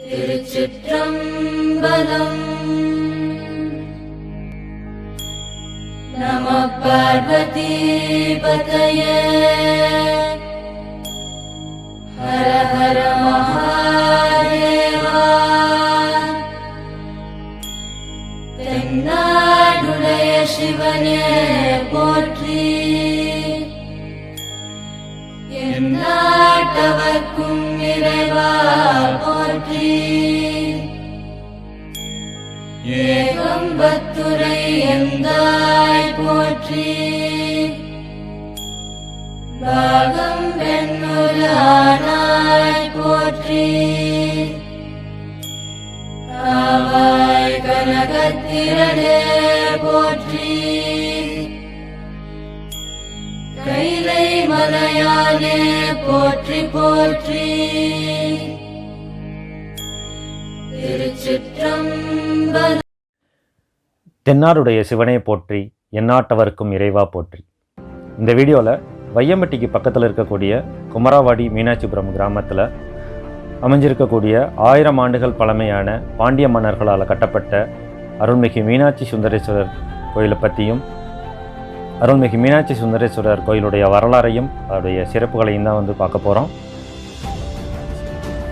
திருச்சிற்றம்பலம். நம பார்வதி பதய ஹர ஹர மகாதேவா. தென்னாடுடைய சிவனே போற்றி. என் நாட்டவர்க்கும் இறைவா போற்றி ஏகம்பத்துரை எந்தாய் போற்றி? பாகம் பெண்ணுலானாய் போற்றி? ஆவாய் கனகத்திரனே போற்றி. கைலை மலையானே போற்றி போற்றி. திருச்சிற்றம்பலம். தென்னாருடைய சிவனை போற்றி எந்நாட்டவருக்கும் இறைவா போற்றி. இந்த வீடியோவில் வையம்பட்டிக்கு பக்கத்தில் இருக்கக்கூடிய குமராவாடி மீனாட்சிபுரம் கிராமத்தில் அமைஞ்சிருக்கக்கூடிய ஆயிரம் ஆண்டுகள் பழமையான பாண்டிய மன்னர்களால் கட்டப்பட்ட அருள்மிகு மீனாட்சி சுந்தரேஸ்வரர் கோயிலை பற்றியும் அருள்மிகு மீனாட்சி சுந்தரேஸ்வரர் கோயிலுடைய வரலாறையும் அதோடைய சிறப்புகளையும் தான் வந்து பார்க்க போகிறோம்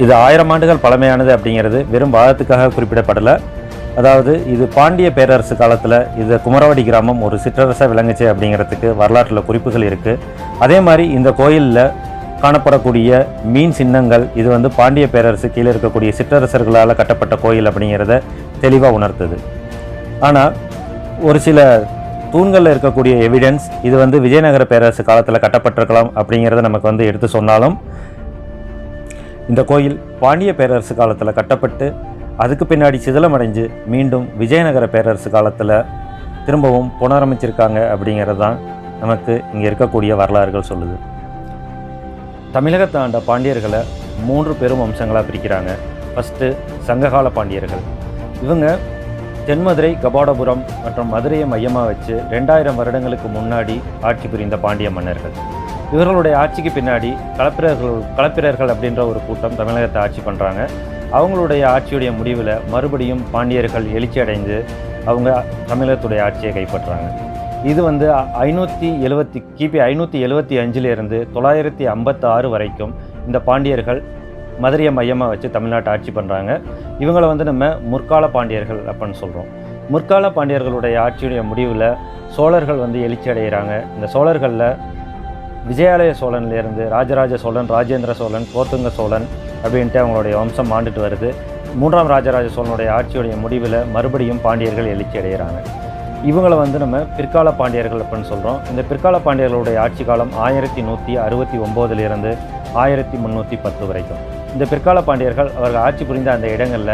இது ஆயிரம் ஆண்டுகள் பழமையானது அப்படிங்கிறது வெறும் வாதத்துக்காக குறிப்பிடப்படலை. அதாவது இது பாண்டிய பேரரசு காலத்தில் இது குமரவாடி கிராமம் ஒரு சிற்றரசாக விளங்குச்சு அப்படிங்கிறதுக்கு வரலாற்றில் குறிப்புகள் இருக்குது அதே மாதிரி இந்த கோயிலில் காணப்படக்கூடிய மீன் சின்னங்கள் இது வந்து பாண்டிய பேரரசு கீழே இருக்கக்கூடிய சிற்றரசர்களால் கட்டப்பட்ட கோயில் அப்படிங்கிறத தெளிவாக உணர்த்துது. ஆனால் ஒரு சில தூண்களில் இருக்கக்கூடிய எவிடன்ஸ் இது வந்து விஜயநகர பேரரசு காலத்தில் கட்டப்பட்டிருக்கலாம் அப்படிங்கிறத நமக்கு வந்து எடுத்து சொன்னாலும் இந்த கோயில் பாண்டிய பேரரசு காலத்தில் கட்டப்பட்டு அதுக்கு பின்னாடி சிதிலமடைஞ்சு மீண்டும் விஜயநகர பேரரசு காலத்தில் திரும்பவும் புனரமைச்சிருக்காங்க அப்படிங்கிறது தான் நமக்கு இங்கே இருக்கக்கூடிய வரலாறுகள் சொல்லுது. தமிழகத்தை ஆண்ட பாண்டியர்களை மூன்று பெரும் வம்சங்களாக பிரிக்கிறாங்க. ஃபஸ்ட்டு சங்ககால பாண்டியர்கள். இவங்க தென்மதுரை கபாடபுரம் மற்றும் மதுரையை மையமாக வச்சு ரெண்டாயிரம் வருடங்களுக்கு முன்னாடி ஆட்சி புரிந்த பாண்டிய மன்னர்கள். இவர்களுடைய ஆட்சிக்கு பின்னாடி களப்பிரர்கள் களப்பிரர்கள் அப்படின்ற ஒரு கூட்டம் தமிழகத்தை ஆட்சி பண்ணுறாங்க அவங்களுடைய ஆட்சியுடைய முடிவில் மறுபடியும் பாண்டியர்கள் எழுச்சி அடைந்து அவங்க தமிழகத்துடைய ஆட்சியை கைப்பற்றுறாங்க இது வந்து ஐநூற்றி எழுவத்தி கிபி ஐநூற்றி எழுபத்தி அஞ்சிலிருந்து தொள்ளாயிரத்தி ஐம்பத்தாறு வரைக்கும் இந்த பாண்டியர்கள் மதுரையை மையமாக வச்சு தமிழ்நாட்டை ஆட்சி பண்ணுறாங்க இவங்களை வந்து நம்ம முற்கால பாண்டியர்கள் அப்படின்னு சொல்கிறோம் முற்கால பாண்டியர்களுடைய ஆட்சியுடைய முடிவில் சோழர்கள் வந்து எழுச்சி அடைகிறாங்க இந்த சோழர்களில் விஜயாலய சோழன்லேருந்து ராஜராஜ சோழன் ராஜேந்திர சோழன் கோத்துங்க சோழன் அப்படின்ட்டு அவங்களுடைய வம்சம் ஆண்டுட்டு வருது. மூன்றாம் ராஜராஜ சோழனுடைய ஆட்சியுடைய முடிவில் மறுபடியும் பாண்டியர்கள் எழுச்சி அடைகிறாங்க இவங்களை வந்து நம்ம பிற்கால பாண்டியர்கள் அப்படின்னு சொல்கிறோம் இந்த பிற்கால பாண்டியர்களுடைய ஆட்சி காலம் ஆயிரத்தி நூற்றி அறுபத்தி ஒம்போதுலேருந்து ஆயிரத்தி முந்நூற்றி பத்து வரைக்கும். இந்த பிற்கால பாண்டியர்கள் அவர்கள் ஆட்சி புரிந்த அந்த இடங்களில்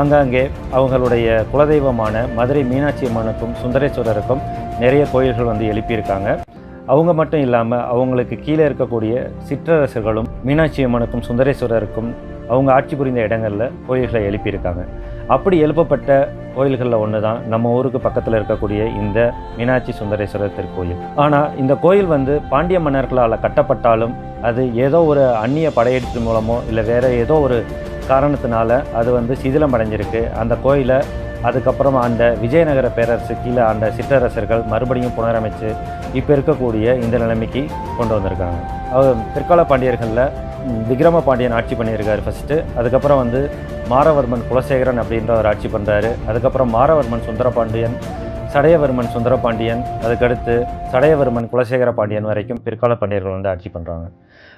ஆங்காங்கே அவங்களுடைய குலதெய்வமான மதுரை மீனாட்சி அம்மனுக்கும் சுந்தரேஸ்வரருக்கும் நிறைய கோயில்கள் வந்து எழுப்பியிருக்காங்க. அவங்க மட்டும் இல்லாமல் அவங்களுக்கு கீழே இருக்கக்கூடிய சிற்றரசர்களும் மீனாட்சி அம்மனுக்கும் சுந்தரேஸ்வரருக்கும் அவங்க ஆட்சி புரிந்த இடங்களில் கோயில்களை எழுப்பியிருக்காங்க. அப்படி எழுப்பப்பட்ட கோயில்களில் ஒன்று தான் நம்ம ஊருக்கு பக்கத்தில் இருக்கக்கூடிய இந்த மீனாட்சி சுந்தரேஸ்வரர் திருக்கோயில். ஆனால் இந்த கோயில் வந்து பாண்டிய மன்னர்களால் கட்டப்பட்டாலும் அது ஏதோ ஒரு அந்நிய படையெடுப்பு மூலமோ இல்லை வேறு ஏதோ ஒரு காரணத்தினால அது வந்து சிதிலம் அடைஞ்சிருக்கு. அந்த கோயிலை அதுக்கப்புறம் அந்த விஜயநகர பேரரசு கீழே அந்த சிற்றரசர்கள் மறுபடியும் புனரமைச்சு இப்போ இருக்கக்கூடிய இந்த நிலைமைக்கு கொண்டு வந்திருக்காங்க. அவர் பிற்கால பாண்டியர்களில் விக்ரம பாண்டியன் ஆட்சி பண்ணியிருக்காரு ஃபஸ்ட்டு அதுக்கப்புறம் வந்து மாரவர்மன் குலசேகரன் அப்படின்ற ஒரு ஆட்சி பண்ணுறாரு அதுக்கப்புறம் மாரவர்மன் சுந்தரபாண்டியன் சடையவர்மன் சுந்தரபாண்டியன் அதுக்கடுத்து சடையவர்மன் குலசேகர பாண்டியன் வரைக்கும் பிற்கால பாண்டியர்கள் வந்து ஆட்சி பண்ணுறாங்க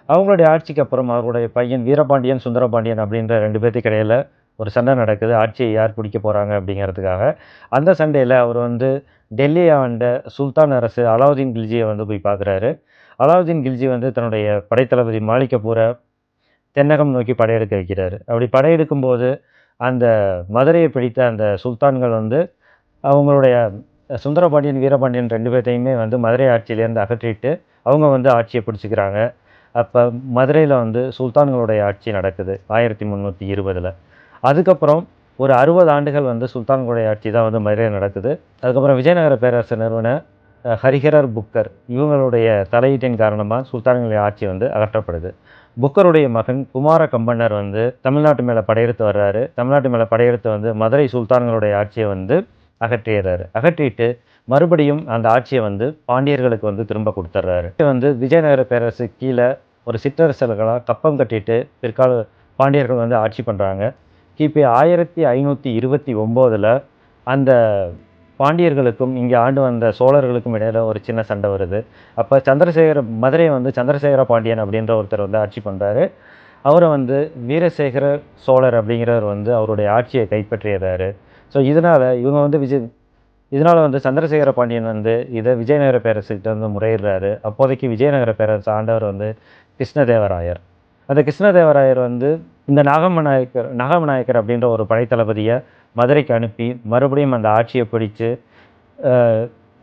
அவங்களுடைய ஆட்சிக்கு அப்புறம் அவருடைய பையன் வீரபாண்டியன் சுந்தரபாண்டியன் அப்படின்ற ரெண்டு பேர்த்துக்கு இடையில் ஒரு சண்டை நடக்குது. ஆட்சியை யார் பிடிக்க போகிறாங்க அப்படிங்கிறதுக்காக அந்த சண்டையில் அவர் வந்து டெல்லியை ஆண்ட சுல்தான் அரசு அலாவுதீன் கில்ஜியை வந்து போய் பார்க்குறாரு. அலாவுதீன் கில்ஜி வந்து தன்னுடைய படைத்தளபதி மாளிகப்பூரை தென்னகம் நோக்கி படையெடுக்க வைக்கிறார். அப்படி படையெடுக்கும்போது அந்த மதுரையை பிடித்த அந்த சுல்தான்கள் வந்து அவங்களுடைய சுந்தரபாண்டியன் வீரபாண்டியன் ரெண்டு பேர்த்தையுமே வந்து மதுரை ஆட்சியிலேருந்து அகற்றிட்டு அவங்க வந்து ஆட்சியை பிடிச்சிக்கிறாங்க. அப்போ மதுரையில் வந்து சுல்தான்களுடைய ஆட்சி நடக்குது ஆயிரத்தி முந்நூற்றி இருபதில். அதுக்கப்புறம் ஒரு அறுபது ஆண்டுகள் வந்து சுல்தான்களுடைய ஆட்சி தான் வந்து மதுரையில் நடக்குது. அதுக்கப்புறம் விஜயநகர பேரரசு நிறுவன ஹரிஹரர் புக்கர் இவங்களுடைய தலையீட்டின் காரணமாக சுல்தான்களுடைய ஆட்சி வந்து அகற்றப்படுது. புக்கருடைய மகன் குமார கம்பண்ணர் வந்து தமிழ்நாட்டு மேலே படையெடுத்து வர்றாரு. தமிழ்நாட்டு மேலே படையெடுத்து வந்து மதுரை சுல்தான்களுடைய ஆட்சியை வந்து அகற்றிடுறாரு. அகற்றிட்டு மறுபடியும் அந்த ஆட்சியை வந்து பாண்டியர்களுக்கு வந்து திரும்ப கொடுத்துட்றாரு. வந்து விஜயநகர பேரரசு கீழே ஒரு சிற்றரசர்களாக கப்பம் கட்டிட்டு பிற்கால பாண்டியர்கள் வந்து ஆட்சி பண்ணுறாங்க கிபி ஆயிரத்தி ஐநூற்றி இருபத்தி ஒம்போதில் அந்த பாண்டியர்களுக்கும் இங்கே ஆண்டு வந்த சோழர்களுக்கும் இடையில் ஒரு சின்ன சண்டை வருது. அப்போ சந்திரசேகர மதுரையை வந்து சந்திரசேகர பாண்டியன் அப்படின்ற ஒருத்தர் வந்து ஆட்சி பண்ணுறாரு அவரை வந்து வீரசேகர சோழர் அப்படிங்கிறவர் வந்து அவருடைய ஆட்சியை கைப்பற்றிடுறாரு ஸோ இதனால் இவங்க வந்து விஜய் இதனால் வந்து சந்திரசேகர பாண்டியன் வந்து இதை விஜயநகர பேரரசுக்கிட்ட வந்து முறையிடுறாரு. அப்போதைக்கு விஜயநகர பேரரசு ஆண்டவர் வந்து கிருஷ்ணதேவராயர். அந்த கிருஷ்ணதேவராயர் வந்து இந்த நாகமநாயக்கர் நாகமநாயக்கர் அப்படின்ற ஒரு படைத்தளபதியை மதுரைக்கு அனுப்பி மறுபடியும் அந்த ஆட்சியை பிடித்து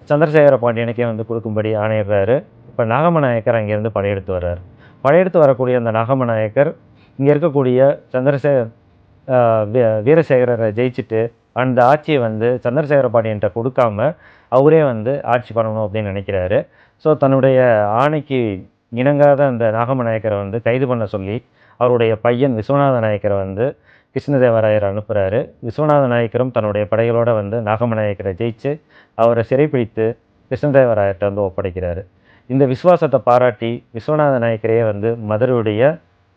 சந்திரசேகர பாண்டியனுக்கே வந்து கொடுக்கும்படி ஆணையிடுறாரு. இப்போ நாகமநாயக்கர் அங்கேருந்து படையெடுத்து வர்றார். படையெடுத்து வரக்கூடிய அந்த நாகமநாயக்கர் இங்கே இருக்கக்கூடிய சந்திரசேகர் வீரசேகரரை ஜெயிச்சுட்டு அந்த ஆட்சியை வந்து சந்திரசேகர பாண்டியன்ட்ட கொடுக்காம அவரே வந்து ஆட்சி பண்ணணும் அப்படின்னு நினைக்கிறாரு. ஸோ தன்னுடைய ஆணைக்கு இணங்காத அந்த நாகமநாயக்கரை வந்து கைது பண்ண சொல்லி அவருடைய பையன் விஸ்வநாத நாயக்கரை வந்து கிருஷ்ணதேவராயர் அனுப்புகிறாரு விஸ்வநாத நாயக்கரும் தன்னுடைய படைகளோடு வந்து நாகமநாயக்கரை ஜெயிச்சு அவரை சிறைப்பிடித்து கிருஷ்ணதேவராயர்கிட்ட வந்து ஒப்படைக்கிறாரு. இந்த விசுவாசத்தை பாராட்டி விஸ்வநாத நாயக்கரையே வந்து மதுரையுடைய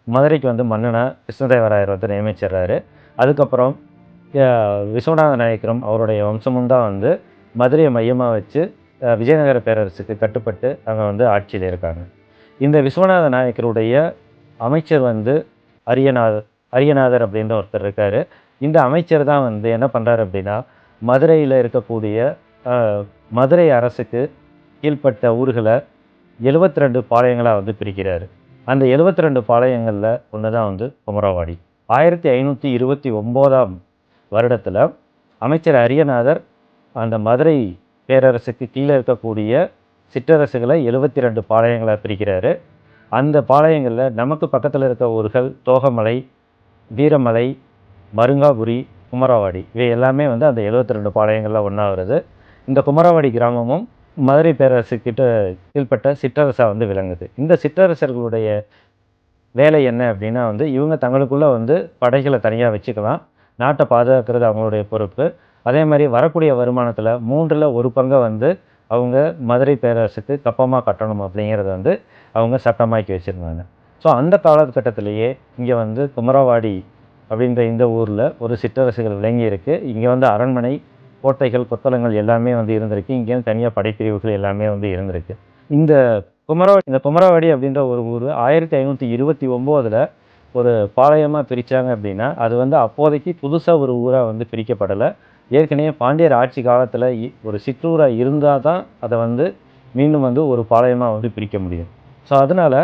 மதுரைக்கு வந்து மன்னனா கிருஷ்ணதேவராயர் வந்து நியமிச்சிடுறாரு. அதுக்கப்புறம் விஸ்வநாத நாயக்கரும் அவருடைய வம்சமும் தான் வந்து மதுரையை மையமாக வச்சு விஜயநகர பேரரசுக்கு கட்டுப்பட்டு அங்கே வந்து ஆட்சியில் இருக்காங்க. இந்த விஸ்வநாத நாயக்கருடைய அமைச்சர் வந்து அரியநாதர் அரியநாதர் அப்படின்ற ஒருத்தர் இருக்கார். இந்த அமைச்சர் தான் வந்து என்ன பண்ணுறாரு அப்படின்னா மதுரையில் இருக்கக்கூடிய மதுரை அரசுக்கு கீழ்ப்பட்ட ஊர்களை 72 ரெண்டு பாளையங்களாக வந்து பிரிக்கிறார். அந்த 72 ரெண்டு பாளையங்களில் ஒன்று தான் வந்து குமரவாடி. ஆயிரத்தி ஐநூற்றி இருபத்தி ஒம்போதாம் வருடத்தில் அமைச்சர் அரியநாதர் அந்த மதுரை பேரரசுக்கு கீழே இருக்கக்கூடிய சிற்றரசுகளை 72 ரெண்டு பாளையங்களாக பிரிக்கிறாரு. அந்த பாளையங்களில் நமக்கு பக்கத்தில் இருக்க ஊர்கள் தோகமலை வீரமலை மருங்காபுரி குமரவாடி இவை எல்லாமே வந்து அந்த 72 ரெண்டு பாளையங்களில் ஒன்றா வருது இந்த குமரவாடி கிராமமும் மதுரை பேரரசு கிட்ட சிற்றரசாக வந்து விளங்குது. இந்த சிற்றரசர்களுடைய வேலை என்ன அப்படின்னா வந்து இவங்க தங்களுக்குள்ளே வந்து படைகளை தனியாக வச்சுக்கலாம். நாட்டை பாதுகாக்கிறது அவங்களுடைய பொறுப்பு. அதே மாதிரி வரக்கூடிய வருமானத்தில் மூன்றில் ஒரு பங்கை வந்து அவங்க மதுரை பேரரசுக்கு கப்பமாக கட்டணும் அப்படிங்கிறத வந்து அவங்க சட்டமாக்கி வச்சுருந்தாங்க. ஸோ அந்த காலகட்டத்திலேயே இங்கே வந்து குமரவாடி அப்படின்ற இந்த ஊரில் ஒரு சிற்றரசுகள் விளங்கி இருக்குது இங்கே வந்து அரண்மனை கோட்டைகள் கொத்தளங்கள் எல்லாமே வந்து இருந்திருக்கு. இங்கேயும் தனியாக படைப்பிரிவுகள் எல்லாமே வந்து இருந்திருக்கு. இந்த குமரவாடி இந்த குமரவாடி அப்படின்ற ஒரு ஊர் ஆயிரத்தி ஐநூற்றி இருபத்தி ஒம்போதில் ஒரு பாளையமாக பிரித்தாங்க அப்படின்னா அது வந்து அப்போதைக்கு புதுசாக ஒரு ஊராக வந்து பிரிக்கப்படலை. ஏற்கனவே பாண்டியர் ஆட்சி காலத்தில் ஒரு சிற்றூராக இருந்தால் தான் அதை வந்து மீண்டும் வந்து ஒரு பாளையமாக வந்து பிரிக்க முடியும். ஸோ அதனால்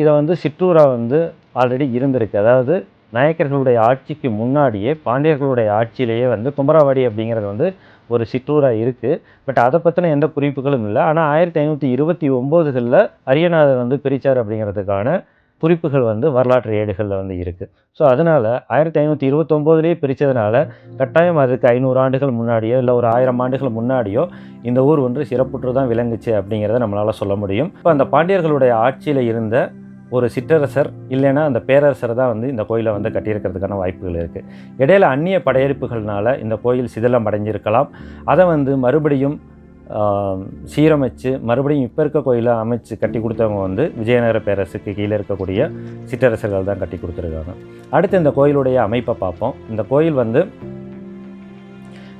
இதை வந்து சிற்றூராக வந்து ஆல்ரெடி இருந்திருக்கு. அதாவது நாயக்கர்களுடைய ஆட்சிக்கு முன்னாடியே பாண்டியர்களுடைய ஆட்சியிலேயே வந்து குமரவாடி அப்படிங்கிறது வந்து ஒரு சிற்றூராக இருக்குது பட் அதை பற்றின எந்த குறிப்புகளும் இல்லை. ஆனால் ஆயிரத்தி ஐநூற்றி இருபத்தி ஒம்போதுகளில் அரியநாதர் வந்து பிரித்தார் அப்படிங்கிறதுக்கான குறிப்புகள் வந்து வரலாற்று ஏடுகளில் வந்து இருக்குது ஸோ அதனால் ஆயிரத்தி ஐநூற்றி இருபத்தொம்போதுலேயே பிரித்ததுனால கட்டாயம் அதுக்கு ஐநூறு ஆண்டுகள் முன்னாடியோ இல்லை ஒரு ஆயிரம் ஆண்டுகள் முன்னாடியோ இந்த ஊர் வந்து சிறப்புற்று தான் விளங்குச்சு அப்படிங்கிறத நம்மளால் சொல்ல முடியும். இப்போ அந்த பாண்டியர்களுடைய ஆட்சியில் இருந்த ஒரு சிற்றரசர் இல்லைன்னா அந்த பேரரசர் தான் வந்து இந்த கோயிலை வந்து கட்டியிருக்கிறதுக்கான வாய்ப்புகள் இருக்குது இடையில அந்நிய படையெடுப்புகள்னால இந்த கோயில் சிதிலம் அடைஞ்சிருக்கலாம். அதை வந்து மறுபடியும் சீரமைச்சு மறுபடியும் இப்போ இருக்க கோயிலை அமைச்சு கட்டி கொடுத்தவங்க வந்து விஜயநகர பேரரசுக்கு கீழே இருக்கக்கூடிய சிற்றரசர்கள் தான் கட்டி கொடுத்துருக்காங்க. அடுத்து இந்த கோயிலுடைய அமைப்பை பார்ப்போம். இந்த கோயில் வந்து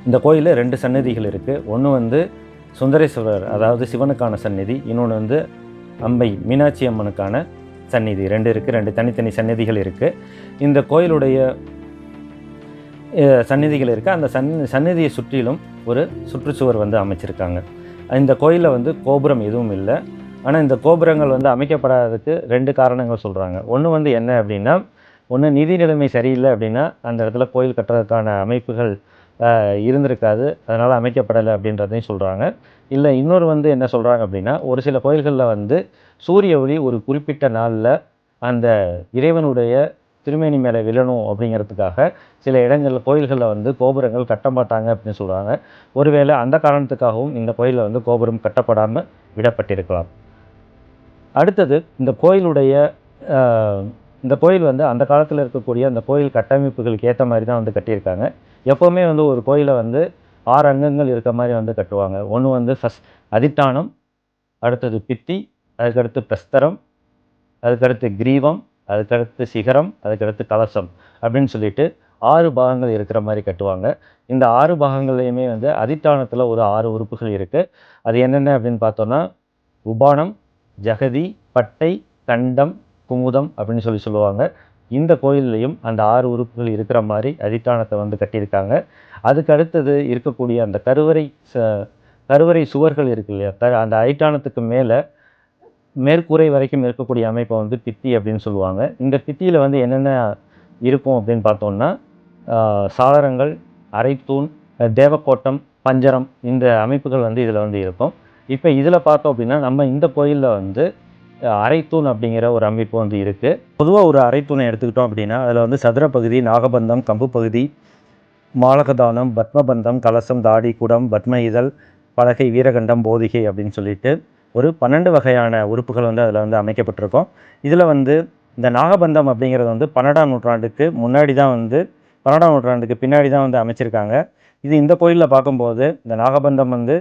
இந்த கோயிலில் ரெண்டு சன்னதிகள் இருக்குது ஒன்று வந்து சுந்தரேஸ்வரர் அதாவது சிவனுக்கான சந்நிதி. இன்னொன்று வந்து அம்பை மீனாட்சி அம்மனுக்கான சந்நிதி ரெண்டு இருக்குது ரெண்டு தனித்தனி சந்நிதிகள் இருக்குது இந்த கோயிலுடைய சந்நிதிகள் இருக்குது அந்த சன் சந்நிதியை சுற்றிலும் ஒரு சுற்றுச்சுவர் வந்து அமைச்சிருக்காங்க. இந்த கோயிலில் வந்து கோபுரம் எதுவும் இல்லை. ஆனால் இந்த கோபுரங்கள் வந்து அமைக்கப்படாததுக்கு ரெண்டு காரணங்கள் சொல்கிறாங்க ஒன்று வந்து என்ன அப்படின்னா ஒன்று நிதி நிலைமை சரியில்லை அப்படின்னா அந்த இடத்துல கோயில் கட்டுறதுக்கான அமைப்புகள் இருந்திருக்காது. அதனால் அமைக்கப்படலை அப்படின்றதையும் சொல்கிறாங்க இல்லை இன்னொரு வந்து என்ன சொல்கிறாங்க அப்படின்னா ஒரு சில கோயில்களில் வந்து சூரிய ஒளி ஒரு குறிப்பிட்ட நாளில் அந்த இறைவனுடைய திருமேனி மேலே விழணும் அப்படிங்கிறதுக்காக சில இடங்களில் கோயில்களில் வந்து கோபுரங்கள் கட்ட மாட்டாங்க அப்படின்னு சொல்கிறாங்க ஒருவேளை அந்த காரணத்துக்காகவும் இந்த கோயிலில் வந்து கோபுரம் கட்டப்படாமல் விடப்பட்டிருக்கலாம். அடுத்தது இந்த கோயிலுடைய இந்த கோயில் வந்து அந்த காலத்தில் இருக்கக்கூடிய அந்த கோயில் கட்டமைப்புகளுக்கு ஏற்ற மாதிரி தான் வந்து கட்டியிருக்காங்க. எப்போவுமே வந்து ஒரு கோயிலை வந்து ஆறு அங்கங்கள் இருக்க மாதிரி வந்து கட்டுவாங்க. ஒன்று வந்து ஃபஸ்ட் அதிட்டானம் அடுத்தது பித்தி அதுக்கடுத்து பிரஸ்தரம் அதுக்கடுத்து கிரீவம் அதுக்கடுத்து சிகரம் அதுக்கடுத்து கலசம் அப்படின்னு சொல்லிட்டு ஆறு பாகங்கள் இருக்கிற மாதிரி கட்டுவாங்க. இந்த ஆறு பாகங்கள்லையுமே வந்து அதிட்டானத்தில் ஒரு ஆறு உறுப்புகள் இருக்குது அது என்னென்ன அப்படின்னு பார்த்தோன்னா உபானம் ஜகதி பட்டை கண்டம் குமுதம் அப்படின்னு சொல்லி சொல்லுவாங்க. இந்த கோயில்லையும் அந்த ஆறு உறுப்புகள் இருக்கிற மாதிரி அதிட்டானத்தை வந்து கட்டியிருக்காங்க. அதுக்கு அடுத்தது இருக்கக்கூடிய அந்த கருவறை ச- கருவறை சுவர்கள் இருக்கு இல்லையா? த அந்த அதிட்டானத்துக்கு மேலே மேற்கூரை வரைக்கும் இருக்கக்கூடிய அமைப்பை வந்து பித்தி அப்படின்னு சொல்லுவாங்க. இந்த பித்தியில் வந்து என்னென்ன இருக்கும் அப்படின்னு பார்த்தோம்னா சாளரங்கள் அரைத்தூண் தேவக்கோட்டம் பஞ்சரம் இந்த அமைப்புகள் வந்து இதில் வந்து இருக்கும். இப்போ இதில் பார்த்தோம் அப்படின்னா நம்ம இந்த கோயிலில் வந்து அரைத்தூண் அப்படிங்கிற ஒரு அமைப்பு வந்து இருக்குது பொதுவாக ஒரு அரைத்தூணை எடுத்துக்கிட்டோம் அப்படின்னா அதில் வந்து சதுர பகுதி நாகபந்தம் கம்பு பகுதி மாலகதானம் பத்மபந்தம் கலசம் தாடி குடம் பத்ம இதழ் பலகை வீரகண்டம் போதிகை அப்படின்னு சொல்லிட்டு ஒரு பன்னெண்டு வகையான உறுப்புகள் வந்து அதில் வந்து அமைக்கப்பட்டிருக்கும். இதில் வந்து இந்த நாகபந்தம் அப்படிங்கிறது வந்து பன்னெண்டாம் நூற்றாண்டுக்கு முன்னாடி தான் வந்து பன்னெண்டாம் நூற்றாண்டுக்கு பின்னாடி தான் வந்து அமைச்சிருக்காங்க. இது இந்த கோயிலில் பார்க்கும்போது இந்த நாகபந்தம் வந்து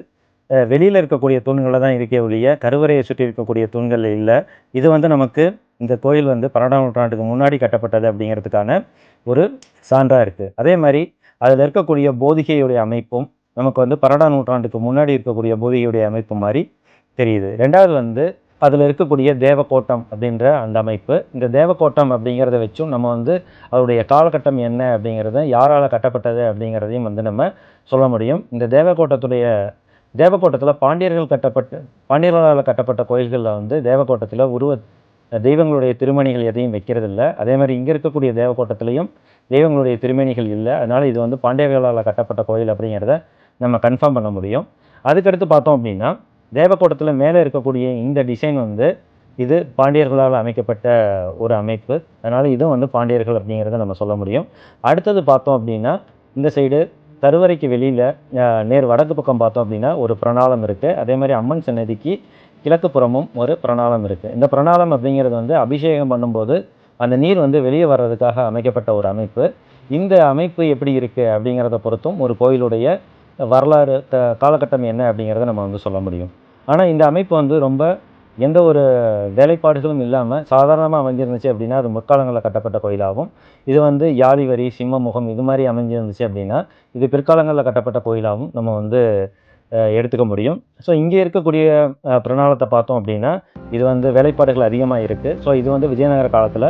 வெளியில் இருக்கக்கூடிய தூண்களில் தான் இருக்கே ஒழிய கருவறையை சுற்றி இருக்கக்கூடிய தூண்கள் இல்லை. இது வந்து நமக்கு இந்த கோயில் வந்து பன்னெண்டாம் நூற்றாண்டுக்கு முன்னாடி கட்டப்பட்டது அப்படிங்கிறதுக்கான ஒரு சான்றாக இருக்குது அதே மாதிரி அதில் இருக்கக்கூடிய போதிகையுடைய அமைப்பும் நமக்கு வந்து பன்னெண்டாம் நூற்றாண்டுக்கு முன்னாடி இருக்கக்கூடிய போதிகையுடைய அமைப்பு மாதிரி தெரியுது. ரெண்டாவது வந்து அதில் இருக்கக்கூடிய தேவக்கோட்டம் அப்படின்ற அந்த அமைப்பு. இந்த தேவக்கோட்டம் அப்படிங்கிறத வச்சும் நம்ம வந்து அதோடைய காலகட்டம் என்ன அப்படிங்கிறத யாரால் கட்டப்பட்டது அப்படிங்கிறதையும் வந்து நம்ம சொல்ல முடியும். இந்த தேவக்கோட்டத்துடைய தேவக்கோட்டத்தில் பாண்டியர்கள் கட்டப்பட்ட பாண்டியர்களால் கட்டப்பட்ட கோயில்களில் வந்து தேவக்கோட்டத்தில் உருவ தெய்வங்களுடைய திருமணிகள் எதையும் வைக்கிறதில்ல. அதே மாதிரி இங்கே இருக்கக்கூடிய தேவக்கோட்டத்திலையும் தெய்வங்களுடைய திருமணிகள் இல்லை. அதனால் இது வந்து பாண்டியர்களால் கட்டப்பட்ட கோயில் அப்படிங்கிறத நம்ம கன்ஃபார்ம் பண்ண முடியும். அதுக்கடுத்து பார்த்தோம் அப்படின்னா தேவக்கோட்டத்தில் மேலே இருக்கக்கூடிய இந்த டிசைன் வந்து இது பாண்டியர்களால் அமைக்கப்பட்ட ஒரு அமைப்பு. அதனால் இதுவும் வந்து பாண்டியர்கள் அப்படிங்கிறத நம்ம சொல்ல முடியும். அடுத்தது பார்த்தோம் அப்படின்னா இந்த சைடு கருவறைக்கு வெளியில் நேர் வடக்கு பக்கம் பார்த்தோம் அப்படின்னா ஒரு பிரணாளம் இருக்குது அதே மாதிரி அம்மன் சன்னதிக்கு கிழக்கு புறமும் ஒரு பிரணாளம் இருக்குது இந்த பிரணாளம் அப்படிங்கிறது வந்து அபிஷேகம் பண்ணும்போது அந்த நீர் வந்து வெளியே வர்றதுக்காக அமைக்கப்பட்ட ஒரு அமைப்பு. இந்த அமைப்பு எப்படி இருக்குது அப்படிங்கிறத பொறுத்தும் ஒரு கோயிலுடைய வரலாறு த காலகட்டம் என்ன அப்படிங்கிறத நம்ம வந்து சொல்ல முடியும். ஆனால் இந்த அமைப்பு வந்து ரொம்ப எந்த ஒரு வேலைப்பாடுகளும் இல்லாமல் சாதாரணமாக அமைஞ்சிருந்துச்சு அப்படின்னா அது முற்காலங்களில் கட்டப்பட்ட கோயிலாகும். இது வந்து யாழி வரி சிம்ம முகம் இது மாதிரி அமைஞ்சிருந்துச்சு அப்படின்னா இது பிற்காலங்களில் கட்டப்பட்ட கோயிலாகவும் நம்ம வந்து எடுத்துக்க முடியும். ஸோ இங்கே இருக்கக்கூடிய பிரணாளத்தை பார்த்தோம் அப்படின்னா இது வந்து வேலைப்பாடுகள் அதிகமாக இருக்குது ஸோ இது வந்து விஜயநகர காலத்தில்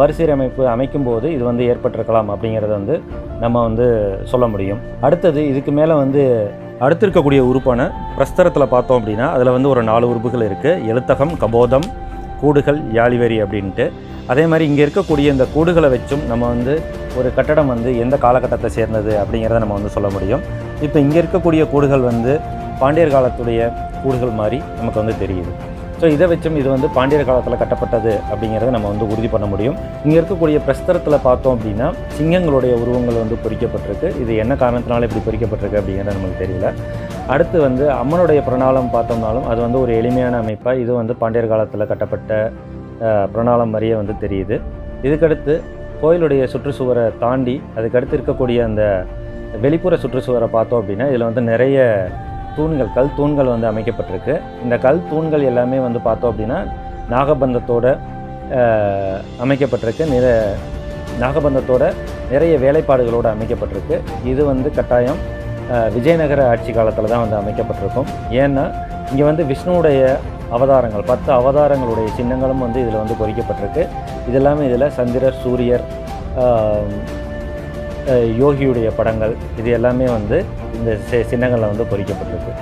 மறுசீரமைப்பு அமைக்கும் போது இது வந்து ஏற்பட்டிருக்கலாம் அப்படிங்கிறத வந்து நம்ம வந்து சொல்ல முடியும். அடுத்தது இதுக்கு மேலே வந்து அடுத்து இருக்கக்கூடிய உறுப்பான பிரஸ்தரத்தில் பார்த்தோம் அப்படின்னா அதில் வந்து ஒரு நாலு உறுப்புகள் இருக்குது எழுத்தகம் கபோதம் கூடுகள் யாழிவரி அப்படின்ட்டு. அதே மாதிரி இங்கே இருக்கக்கூடிய இந்த கூடுகளை வச்சும் நம்ம வந்து ஒரு கட்டடம் வந்து எந்த காலகட்டத்தை சேர்ந்தது அப்படிங்கிறத நம்ம வந்து சொல்ல முடியும். இப்போ இங்கே இருக்கக்கூடிய கூடுகள் வந்து பாண்டியர் காலத்துடைய கூடுகள் மாதிரி நமக்கு வந்து தெரியுது. ஸோ இதை வச்சும் இது வந்து பாண்டியர் காலத்தில் கட்டப்பட்டது அப்படிங்கிறத நம்ம வந்து உறுதி பண்ண முடியும். இங்கே இருக்கக்கூடிய பிரஸ்தரத்தில் பார்த்தோம் அப்படின்னா சிங்கங்களுடைய உருவங்கள் வந்து பொறிக்கப்பட்டிருக்கு. இது என்ன காரணத்தினால இப்படி பொறிக்கப்பட்டிருக்கு அப்படிங்கிறது நமக்கு தெரியல. அடுத்து வந்து அம்மனுடைய பிரணாளம் பார்த்தோம்னாலும் அது வந்து ஒரு எளிமையான அமைப்பாக இது வந்து பாண்டியர் காலத்தில் கட்டப்பட்ட பிரணாளம் மாதிரியே வந்து தெரியுது. இதுக்கடுத்து கோயிலுடைய சுற்றுச்சுவரை தாண்டி அதுக்கடுத்து இருக்கக்கூடிய அந்த வெளிப்புற சுற்றுச்சுவரை பார்த்தோம் அப்படின்னா இதில் வந்து நிறைய தூண்கள் கல் தூண்கள் வந்து அமைக்கப்பட்டிருக்கு. இந்த கல் தூண்கள் எல்லாமே வந்து பார்த்தோம் அப்படின்னா நாகபந்தத்தோட அமைக்கப்பட்டிருக்கு. நிற நாகபந்தத்தோட நிறைய வேலைப்பாடுகளோடு அமைக்கப்பட்டிருக்கு. இது வந்து கட்டாயம் விஜயநகர ஆட்சி காலத்தில் தான் வந்து அமைக்கப்பட்டிருக்கும். ஏன்னா இங்கே வந்து விஷ்ணுவுடைய அவதாரங்கள் பத்து அவதாரங்களுடைய சின்னங்களும் வந்து இதில் வந்து பொறிக்கப்பட்டிருக்கு. இதெல்லாமே இதில் சந்திரர் சூரியர் யோகியுடைய படங்கள் இது எல்லாமே வந்து இந்த சின்னங்களில் வந்து பொறிக்கப்பட்டிருக்கு.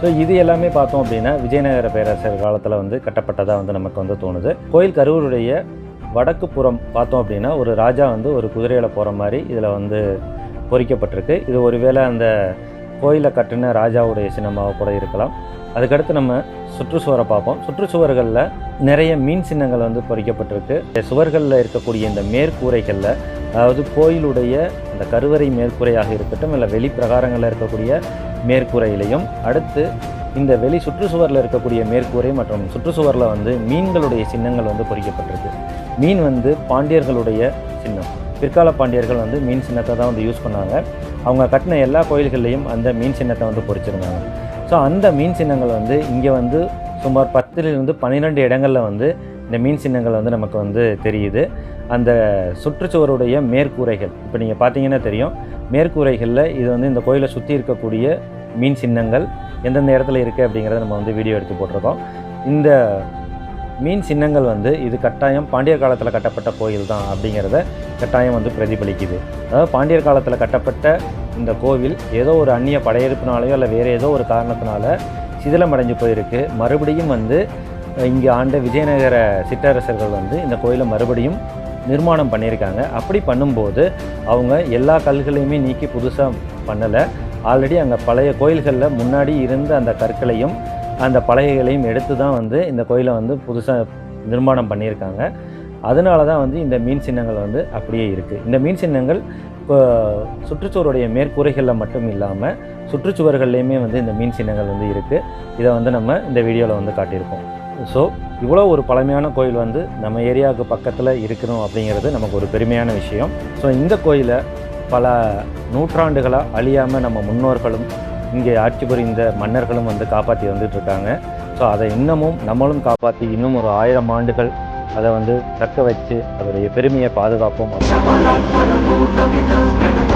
ஸோ இது எல்லாமே பார்த்தோம் அப்படின்னா விஜயநகர பேரரசர் காலத்தில் வந்து கட்டப்பட்டதாக வந்து நமக்கு வந்து தோணுது. கோயில் கரூருடைய வடக்கு புறம் பார்த்தோம் அப்படின்னா ஒரு ராஜா வந்து ஒரு குதிரையில் போகிற மாதிரி இதில் வந்து பொறிக்கப்பட்டிருக்கு. இது ஒருவேளை அந்த கோயிலை கட்டின ராஜாவுடைய சின்னமாக கூட இருக்கலாம். அதுக்கடுத்து நம்ம சுற்றுச்சுவரை பார்ப்போம். சுற்றுச்சுவர்களில் நிறைய மீன் சின்னங்கள் வந்து பொறிக்கப்பட்டிருக்கு. இந்த சுவர்களில் இருக்கக்கூடிய இந்த மேற்கூரைகளில் அதாவது கோயிலுடைய அந்த கருவறை மேற்கூரையாக இருக்கட்டும் இல்லை வெளிப்பிரகாரங்களில் இருக்கக்கூடிய மேற்கூரையிலையும் அடுத்து இந்த வெளி சுற்றுச்சுவரில் இருக்கக்கூடிய மேற்கூரை மற்றும் சுற்றுச்சுவரில் வந்து மீன்களுடைய சின்னங்கள் வந்து பொறிக்கப்பட்டிருக்கு. மீன் வந்து பாண்டியர்களுடைய சின்னம். பிற்கால பாண்டியர்கள் வந்து மீன் சின்னத்தை தான் வந்து யூஸ் பண்ணாங்க. அவங்க கட்டின எல்லா கோயில்கள்லேயும் அந்த மீன் சின்னத்தை வந்து பொறிச்சிருந்தாங்க. ஸோ அந்த மீன் சின்னங்கள் வந்து இங்கே வந்து சுமார் பத்துலேருந்து பன்னிரெண்டு இடங்களில் வந்து இந்த மீன் சின்னங்கள் வந்து நமக்கு வந்து தெரியுது. அந்த சுற்றுச்சுவருடைய மேற்கூரைகள் இப்போ நீங்கள் பார்த்தீங்கன்னா தெரியும் மேற்கூரைகளில் இது வந்து இந்த கோயிலை சுற்றி இருக்கக்கூடிய மீன் சின்னங்கள் எந்தெந்த இடத்துல இருக்குது அப்படிங்கிறத நம்ம வந்து வீடியோ எடுத்து போட்டிருக்கோம். இந்த மீன் சின்னங்கள் வந்து இது கட்டாயம் பாண்டியர் காலத்தில் கட்டப்பட்ட கோயில் தான் அப்படிங்கிறத கட்டாயம் வந்து பிரதிபலிக்குது. அதாவது பாண்டியர் காலத்தில் கட்டப்பட்ட இந்த கோவில் ஏதோ ஒரு அந்நிய படையெடுப்பினாலேயோ இல்லை வேறு ஏதோ ஒரு காரணத்தினால சிதிலமடைஞ்சு போயிருக்கு. மறுபடியும் வந்து இங்கே ஆண்ட விஜயநகர சிற்றரசர்கள் வந்து இந்த கோயிலை மறுபடியும் நிர்மாணம் பண்ணியிருக்காங்க. அப்படி பண்ணும்போது அவங்க எல்லா கல்களையுமே நீக்கி புதுசாக பண்ணலை. ஆல்ரெடி அங்கே பழைய கோயில்களில் முன்னாடி இருந்த அந்த கற்களையும் அந்த பலகைகளையும் எடுத்து தான் வந்து இந்த கோயிலை வந்து புதுசாக நிர்மாணம் பண்ணியிருக்காங்க. அதனால தான் வந்து இந்த மீன் சின்னங்கள் வந்து அப்படியே இருக்குது இந்த மீன் சின்னங்கள் இப்போ சுற்றுச்சுவருடைய மேற்கூரைகளில் மட்டும் இல்லாமல் சுற்றுச்சுவர்கள்லேயுமே வந்து இந்த மீன் சின்னங்கள் வந்து இருக்குது இதை வந்து நம்ம இந்த வீடியோவில் வந்து காட்டியிருக்கோம். ஸோ இவ்வளோ ஒரு பழமையான கோயில் வந்து நம்ம ஏரியாவுக்கு பக்கத்தில் இருக்கணும் அப்படிங்கிறது நமக்கு ஒரு பெருமையான விஷயம். ஸோ இந்த கோயிலை பல நூற்றாண்டுகளாக அழியாமல் நம்ம முன்னோர்களும் இங்கே ஆட்சி புரிந்த மன்னர்களும் வந்து காப்பாற்றி வந்துட்டு இருக்காங்க ஸோ அதை இன்னமும் நம்மளும் காப்பாற்றி இன்னும் ஒரு ஆயிரம் ஆண்டுகள் அதை வந்து தக்க வச்சு அதோடைய பெருமையை பாதுகாப்போம். அப்படின்னு